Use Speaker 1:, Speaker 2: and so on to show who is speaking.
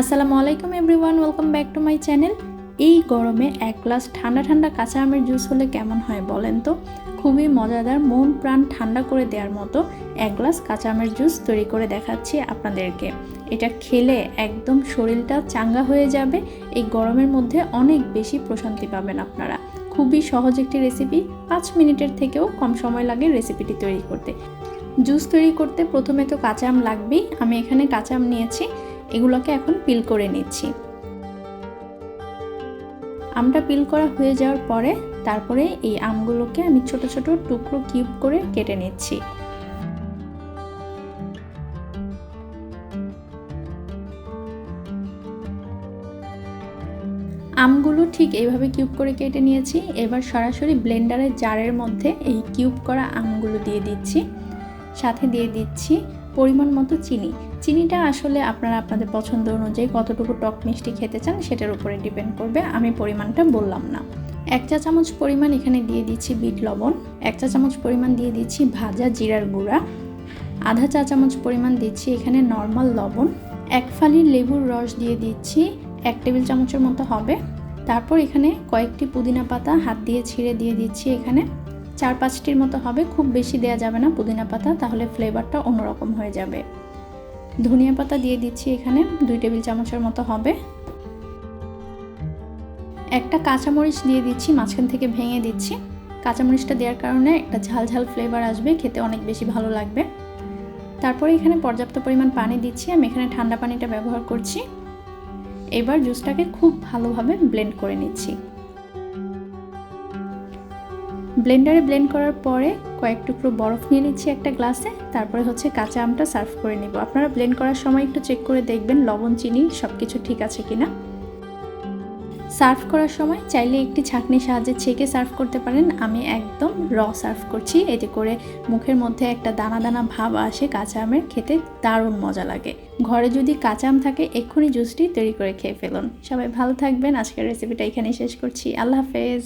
Speaker 1: আসসালামু আলাইকুম everyone, welcome back to my channel. এই গরমে এক গ্লাস ঠান্ডা ঠান্ডা কাঁচা আমের জুস হলে কেমন হয় বলেন তো? খুবই মজাদার, মন প্রাণ ঠান্ডা করে দেওয়ার মতো এক গ্লাস কাঁচা আমের জুস তৈরি করে দেখাচ্ছি আপনাদেরকে। এটা খেলে একদম শরীরটা চাঙ্গা হয়ে যাবে, এই গরমের মধ্যে অনেক বেশি প্রশান্তি পাবেন আপনারা। খুবই সহজ একটি রেসিপি, পাঁচ মিনিটের থেকেও কম সময় লাগে রেসিপিটি তৈরি করতে। জুস তৈরি করতে প্রথমে তো কাঁচা আম লাগবেই, আমি এখানে কাঁচা আম নিয়েছি। এগুলোকে এখন পিল করে নিচ্ছি। আমটা পিল করা হয়ে যাওয়ার পরে তারপরে এই আমগুলোকে আমি ছোট ছোট টুকরো কিউব করে কেটে নিচ্ছি। আমগুলো ঠিক এইভাবে কিউব করে কেটে নিয়েছি। এবার সরাসরি ব্লেন্ডারের জারের মধ্যে এই কিউব করা আমগুলো দিয়ে দিচ্ছি। সাথে দিয়ে দিচ্ছি পরিমাণ মতো চিনি। চিনিটা আসলে আপনারা আপনাদের পছন্দ অনুযায়ী কতটুকু টক মিষ্টি খেতে চান সেটার উপরে ডিপেন্ড করবে। আমি পরিমাণটা বললাম না। এক চা চামচ পরিমাণ এখানে দিয়ে দিচ্ছি বিট লবণ, এক চা চামচ পরিমাণ দিয়ে দিচ্ছি ভাজা জিরার গুঁড়া, আধা চা চামচ পরিমাণ দিচ্ছি এখানে নর্মাল লবণ, এক ফালি লেবুর রস দিয়ে দিচ্ছি এক টেবিল চামচের মতো হবে। তারপর এখানে কয়েকটি পুদিনা পাতা হাত দিয়ে ছিঁড়ে দিয়ে দিচ্ছি এখানে। চার পাঁচটির মতো হবে, খুব বেশি দেওয়া যাবে না পুদিনা পাতা, তাহলে ফ্লেভারটা অন্যরকম হয়ে যাবে। ধনিয়া পাতা দিয়ে দিচ্ছি এখানে, দুই টেবিল চামচের মতো হবে। একটা কাঁচামরিচ দিয়ে দিচ্ছি, মাঝখান থেকে ভেঙে দিচ্ছি। কাঁচামরিচটা দেওয়ার কারণে একটা ঝাল ঝাল ফ্লেভার আসবে, খেতে অনেক বেশি ভালো লাগবে। তারপরে এখানে পর্যাপ্ত পরিমাণ পানি দিচ্ছি, আমি এখানে ঠান্ডা পানিটা ব্যবহার করছি। এবার জুসটাকে খুব ভালোভাবে ব্লেন্ড করে নিচ্ছি। ব্লেন্ডারে ব্লেন্ড করার পরে কয়েক টুকরো বরফ নিয়ে নিচ্ছি একটা গ্লাসে, তারপরে হচ্ছে কাঁচা আমটা সার্ভ করে নিব। আপনারা ব্লেন্ড করার সময় একটু চেক করে দেখবেন লবণ, চিনি সব কিছু ঠিক আছে কিনা। সার্ভ করার সময় চাইলে একটি ছাঁকনির সাহায্যে ছেঁকে সার্ভ করতে পারেন। আমি একদম র সার্ভ করছি। এতে করে মুখের মধ্যে একটা দানা দানা ভাব আসে কাঁচা আমের খেতে, দারুণ মজা লাগে। ঘরে যদি কাঁচা আম থাকে, এক্ষুনি জুসটি তৈরি করে খেয়ে ফেলুন। সবাই ভালো থাকবেন। আজকের রেসিপিটা এখানেই শেষ করছি। আল্লাহ হাফেজ।